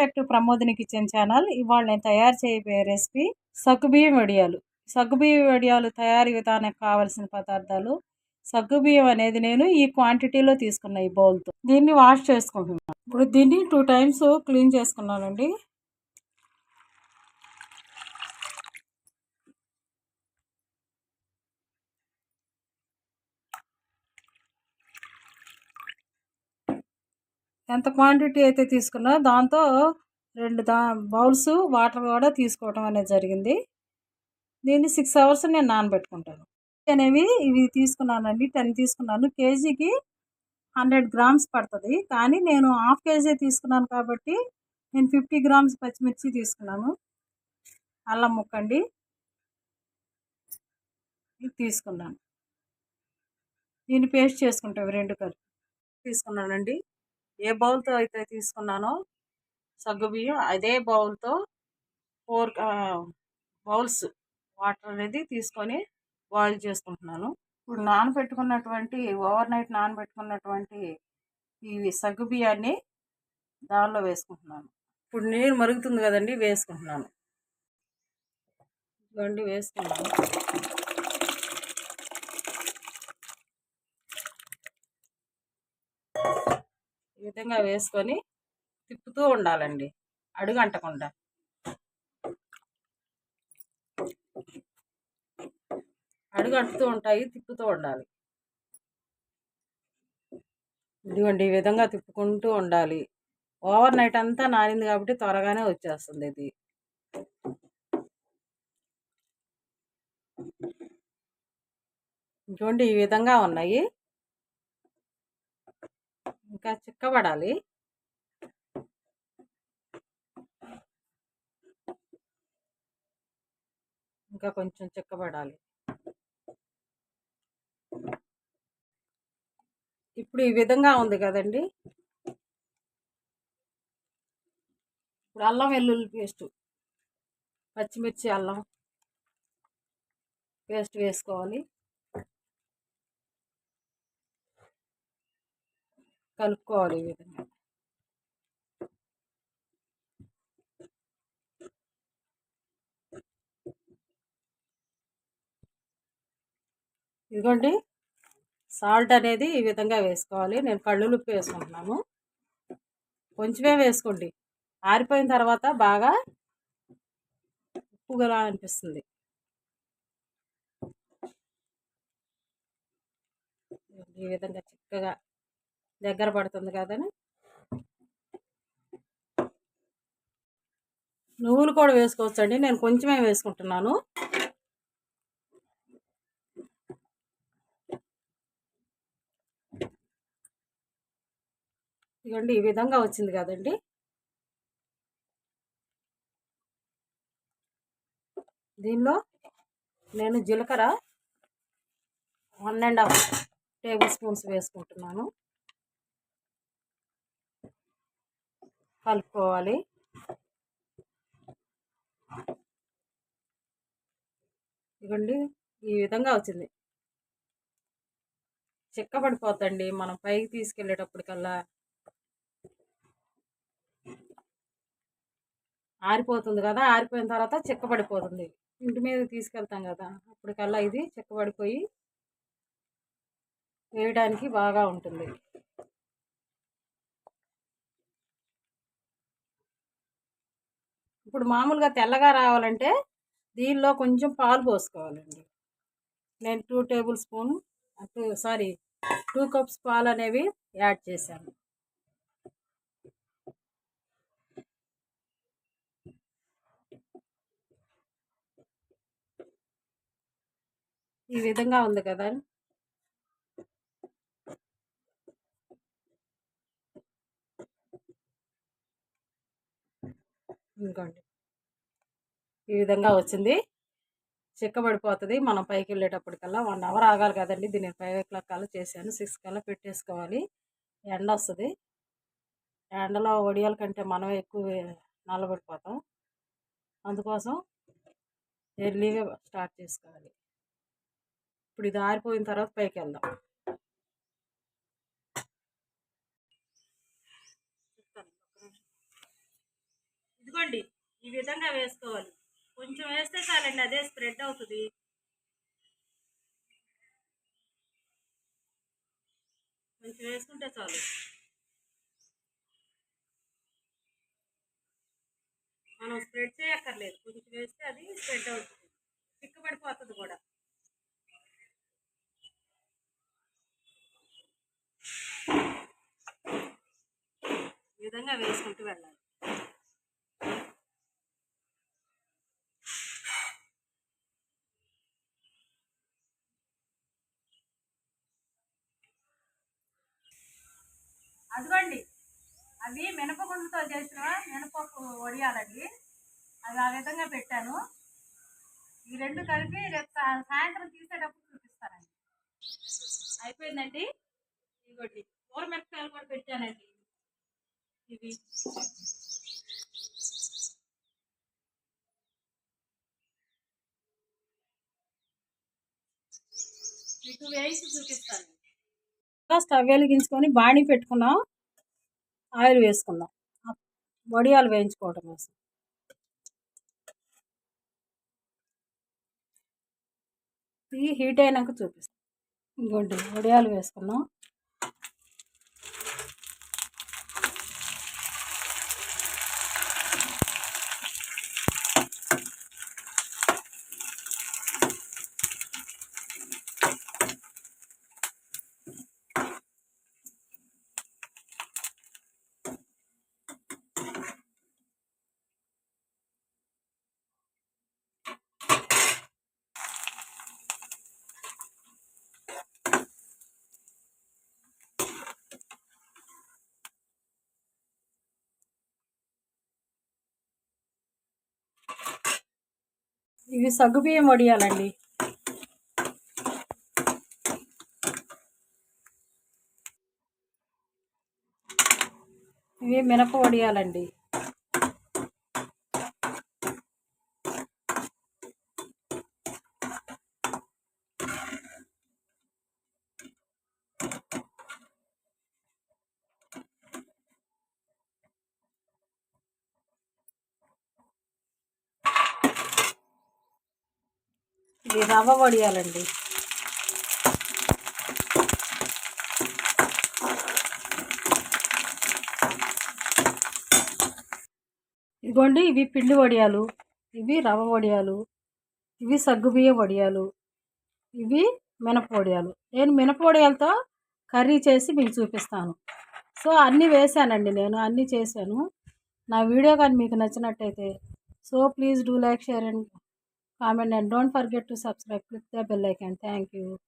Back to Pramodini kitchen channel ఇవాళ నేను తయారు చేయబోయే రెసిపీ సగ్గుబియ్యం వడియాలు. సగ్గుబియ్యం వడియాలు తయారీ విధానానికి కావలసిన పదార్థాలు. సగ్గుబియ్యం అనేది నేను ఈ క్వాంటిటీలో తీసుకున్న ఈ బౌల్తో. దీన్ని వాష్ చేసుకుంటున్నాను. ఇప్పుడు దీన్ని టూ టైమ్స్ క్లీన్ చేసుకున్నానండి. ఎంత క్వాంటిటీ అయితే తీసుకున్నా దాంతో రెండు దా బౌల్స్ వాటర్ కూడా తీసుకోవడం అనేది జరిగింది. దీన్ని సిక్స్ అవర్స్ నేను నానబెట్టుకుంటాను. అనేవి ఇవి తీసుకున్నానండి. టెన్ తీసుకున్నాను. కేజీకి హండ్రెడ్ గ్రామ్స్ పడుతుంది. కానీ నేను హాఫ్ కేజీ తీసుకున్నాను కాబట్టి నేను ఫిఫ్టీ గ్రామ్స్ పచ్చిమిర్చి తీసుకున్నాను. అల్లం ముక్కండి ఇది తీసుకున్నాను. దీన్ని పేస్ట్ చేసుకుంటాం. రెండు కలిపి తీసుకున్నానండి. ఏ బౌల్తో అయితే తీసుకున్నానో సగ్గుబియ్యం అదే బౌల్తో ఫోర్ బౌల్స్ వాటర్ అనేది తీసుకొని బాయిల్ చేసుకుంటున్నాను. ఇప్పుడు నానబెట్టుకున్నటువంటి ఓవర్ నైట్ నానబెట్టుకున్నటువంటి ఈ సగ్గు బియ్యాన్ని దానిలో వేసుకుంటున్నాను. ఇప్పుడు నీరు మరుగుతుంది కదండి వేసుకుంటున్నాను. ఇదిగోండి వేసుకున్నాను ఈ విధంగా వేసుకొని తిప్పుతూ ఉండాలండి. అడుగు అంటకుండా అడుగు అంటుతూ ఉంటాయి తిప్పుతూ ఉండాలి. ఇదిగోండి ఈ విధంగా తిప్పుకుంటూ ఉండాలి. ఓవర్ నైట్ అంతా నానింది కాబట్టి త్వరగానే వచ్చేస్తుంది ఇది. చూడండి ఈ విధంగా ఉన్నాయి. ఇంకా చిక్కబడాలి. ఇంకా కొంచెం చిక్కబడాలి. ఇప్పుడు ఈ విధంగా ఉంది కదండి. ఇప్పుడు అల్లం వెల్లుల్లి పేస్ట్ పచ్చిమిర్చి అల్లం పేస్ట్ వేసుకోవాలి. కలుపుకోవాలి ఈ విధంగా. ఇదిగోండి సాల్ట్ అనేది ఈ విధంగా వేసుకోవాలి. నేను కళ్ళు ఉప్పు వేసుకుంటున్నాను. కొంచెమే వేసుకోండి. ఆరిపోయిన తర్వాత బాగా ఉప్పుగా అనిపిస్తుంది. ఈ విధంగా చిక్కగా దగ్గర పడుతుంది కదని నువ్వులు కూడా వేసుకోవచ్చండి. నేను కొంచెమే వేసుకుంటున్నాను. ఇదిగోండి ఈ విధంగా వచ్చింది కదండి. దీనిలో నేను జీలకర్ర one and half tablespoons వేసుకుంటున్నాను. కలుపుకోవాలి. ఇదిగోండి ఈ విధంగా వచ్చింది. చిక్కబడిపోద్దండి మనం పైకి తీసుకెళ్ళేటప్పటికల్లా. ఆరిపోతుంది కదా ఆరిపోయిన తర్వాత చిక్కబడిపోతుంది ఇంటి మీద తీసుకెళ్తాం కదా అప్పటికల్లా ఇది చిక్కబడిపోయి వేయడానికి బాగా ఉంటుంది. ఇప్పుడు మామూలుగా తెల్లగా రావాలంటే దీనిలో కొంచెం పాలు పోసుకోవాలండి. నేను two tablespoon two sorry two cups పాలు అనేవి యాడ్ చేశాను. ఈ విధంగా ఉంది కదా. ఇంకోండి ఈ విధంగా వచ్చింది. చిక్కబడిపోతుంది. మనం పైకి వెళ్ళేటప్పటికల్లా వన్ అవర్ ఆగాలి కదండి. దీన్ని ఫైవ్ ఓ క్లాక్ కల్లా చేశాను. సిక్స్ కల్లా పెట్టేసుకోవాలి. ఎండ వస్తుంది. ఎండలో వడియాల కంటే మనం ఎక్కువ నల్లబడిపోతాం. అందుకోసం ఎర్లీగా స్టార్ట్ చేసుకోవాలి. ఇప్పుడు ఇది ఆరిపోయిన తర్వాత పైకి వెళ్దాం ఈ విధంగా వేసుకోవాలి. కొంచెం వేస్తే చాలండి అదే స్ప్రెడ్ అవుతుంది. కొంచెం వేసుకుంటే చాలు. మనం స్ప్రెడ్ చేయక్కర్లేదు కొంచెం వేస్తే అది స్ప్రెడ్ అవుతుంది. చిక్కబడిపోతుంది కూడా. ఈ విధంగా వేసుకుంటూ వెళ్ళాలి. అదిగోండి. అవి మినపగుండుతో చేసిన మినపప్పు వడియాలండి అవి ఆ విధంగా పెట్టాను. ఈ రెండు కలిపి రేపు సాయంత్రం తీసేటప్పుడు చూపిస్తానండి. అయిపోయిందండి? ఇదిగోండి. కూర మిరపకాయలు కూడా పెట్టానండి. ఇవి. మీకు వేసి చూపిస్తాను. స్టవ్ వెలిగించుకొని బాణీ పెట్టుకున్నాం. ఆయిల్ వేసుకుందాం. వడియాలు వేయించుకోవటం కోసం. ఇది హీట్ అయినాక చూపిస్తాం. ఇంకోటి వడియాలు వేసుకుందాం. ఇవి సగ్గుబియ్యం వడియాలండి ఇవి మినప వడియాలండి ఇది రవ్వ వడియాలండి. ఇదిగోండి ఇవి పిండి వడియాలు ఇవి రవ్వ వడియాలు ఇవి సగ్గుబియ్య వడియాలు ఇవి మినప వడియాలు. నేను మినప వడియాలతో కర్రీ చేసి మీకు చూపిస్తాను. సో అన్నీ వేసానండి నేను అన్నీ చేశాను. నా వీడియో కానీ మీకు నచ్చినట్టయితే so please do like share and Comment and don't forget to subscribe. Click the bell icon. Thank you.